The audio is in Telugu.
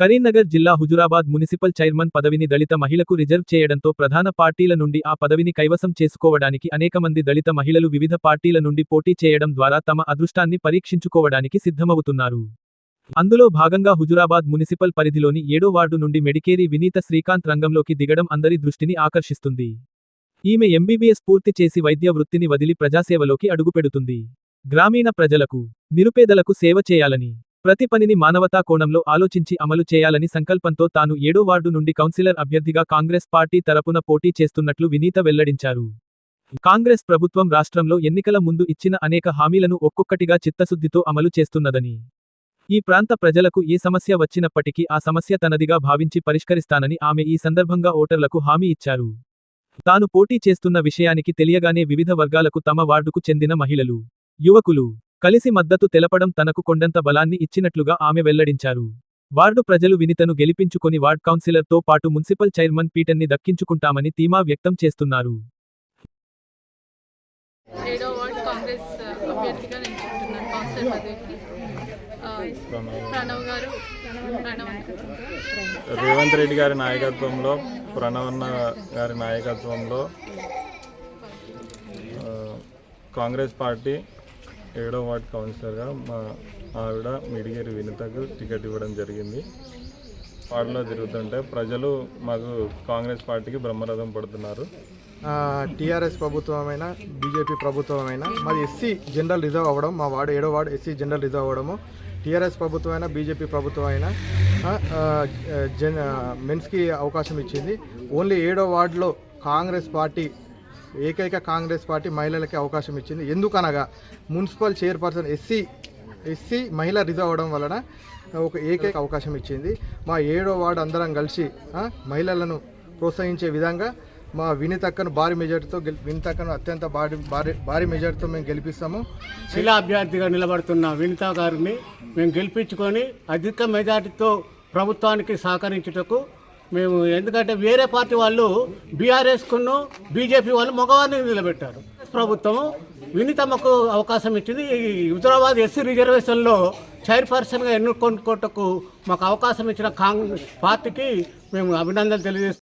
కరీంనగర్ జిల్లా హుజురాబాద్ మున్సిపల్ చైర్మన్ పదవిని దళిత మహిళకు రిజర్వ్ చేయడంతో ప్రధాన పార్టీల నుండి ఆ పదవిని కైవసం చేసుకోవడానికి అనేకమంది దళిత మహిళలు వివిధ పార్టీల నుండి పోటీ చేయడం ద్వారా తమ అదృష్టాన్ని పరీక్షించుకోవడానికి సిద్ధమవుతున్నారు. అందులో భాగంగా హుజురాబాద్ మున్సిపల్ పరిధిలోని ఏడో వార్డు నుండి మెడికేరి వినీత శ్రీకాంత్ రంగంలోకి దిగడం అందరి దృష్టిని ఆకర్షిస్తుంది. ఈమె ఎంబీబీఎస్ పూర్తి చేసి వైద్య వృత్తిని వదిలి ప్రజాసేవలోకి అడుగుపెడుతుంది. గ్రామీణ ప్రజలకు నిరుపేదలకు సేవ చేయాలని ప్రతి పనిని మానవతా కోణంలో ఆలోచించి అమలు చేయాలని సంకల్పంతో తాను ఏడో వార్డు నుండి కౌన్సిలర్ అభ్యర్థిగా కాంగ్రెస్ పార్టీ తరపున పోటీ చేస్తున్నట్లు వినీత వెల్లడించారు. కాంగ్రెస్ ప్రభుత్వం రాష్ట్రంలో ఎన్నికల ముందు ఇచ్చిన అనేక హామీలను ఒక్కొక్కటిగా చిత్తశుద్ధితో అమలు చేస్తున్నదని. ఈ ప్రాంత ప్రజలకు ఏ సమస్య వచ్చినప్పటికీ ఆ సమస్య తనదిగా భావించి పరిష్కరిస్తానని ఆమె ఈ సందర్భంగా ఓటర్లకు హామీ ఇచ్చారు. తాను పోటీ చేస్తున్న విషయానికి తెలియగానే వివిధ వర్గాలకు తమ వార్డుకు చెందిన మహిళలు యువకులు కలిసి మద్దతు తెలపడం తనకు కొండంత బలాన్ని ఇచ్చినట్లుగా ఆమె వెల్లడించారు. వార్డు ప్రజలు వినితను గెలిపించుకొని వార్డ్ కౌన్సిలర్తో పాటు మున్సిపల్ చైర్మన్ పీఠన్ని దక్కించుకుంటామని ధీమా వ్యక్తం చేస్తున్నారు. రేవంత్ రెడ్డి గారి నాయకత్వంలో ప్రణవన్న గారి నాయకత్వంలో కాంగ్రెస్ పార్టీ ఏడో వార్డ్ కౌన్సిలర్గా మా ఆవిడ మిడిగేరి వినితకు టికెట్ ఇవ్వడం జరిగింది. వార్డులో తిరుగుతుంటే ప్రజలు మాకు కాంగ్రెస్ పార్టీకి బ్రహ్మరథం పడుతున్నారు. టీఆర్ఎస్ ప్రభుత్వమైన బీజేపీ ప్రభుత్వమైన మాది ఎస్సీ జనరల్ రిజర్వ్ అవ్వడం మా వార్డు ఏడో వార్డు ఎస్సీ జనరల్ రిజర్వ్ అవ్వడము. టీఆర్ఎస్ ప్రభుత్వం అయినా బీజేపీ ప్రభుత్వం అయినా జన్ మెన్స్కి అవకాశం ఇచ్చింది. ఓన్లీ ఏడో వార్డులో కాంగ్రెస్ పార్టీ ఏకైక కాంగ్రెస్ పార్టీ మహిళలకి అవకాశం ఇచ్చింది. ఎందుకనగా మున్సిపల్ చైర్పర్సన్ ఎస్సీ ఎస్సీ మహిళ రిజర్వ్ అవ్వడం వలన ఒక ఏకైక అవకాశం ఇచ్చింది. మా ఏడో వార్డు అందరం కలిసి మహిళలను ప్రోత్సహించే విధంగా మా వినితక్కను భారీ మెజార్టీతో గెలి వినితక్కను అత్యంత భారీ భారీ భారీ మెజార్టీతో మేము గెలిపిస్తాము. శిలా అభ్యర్థిగా నిలబడుతున్న వినిత గారిని మేము గెలిపించుకొని అధిక మెజార్టీతో ప్రభుత్వానికి సహకరించుటకు మేము ఎందుకంటే వేరే పార్టీ వాళ్ళు బీఆర్ఎస్కును బీజేపీ వాళ్ళు మగవారిని నిలబెట్టారు. ప్రభుత్వము వినితమ్మకు అవకాశం ఇచ్చింది. ఈ హుజరాబాద్ ఎస్సీ రిజర్వేషన్లో చైర్పర్సన్గా ఎన్నుకొనుకోటకు మాకు అవకాశం ఇచ్చిన కాంగ్రెస్ పార్టీకి మేము అభినందనలు తెలియజేస్తాం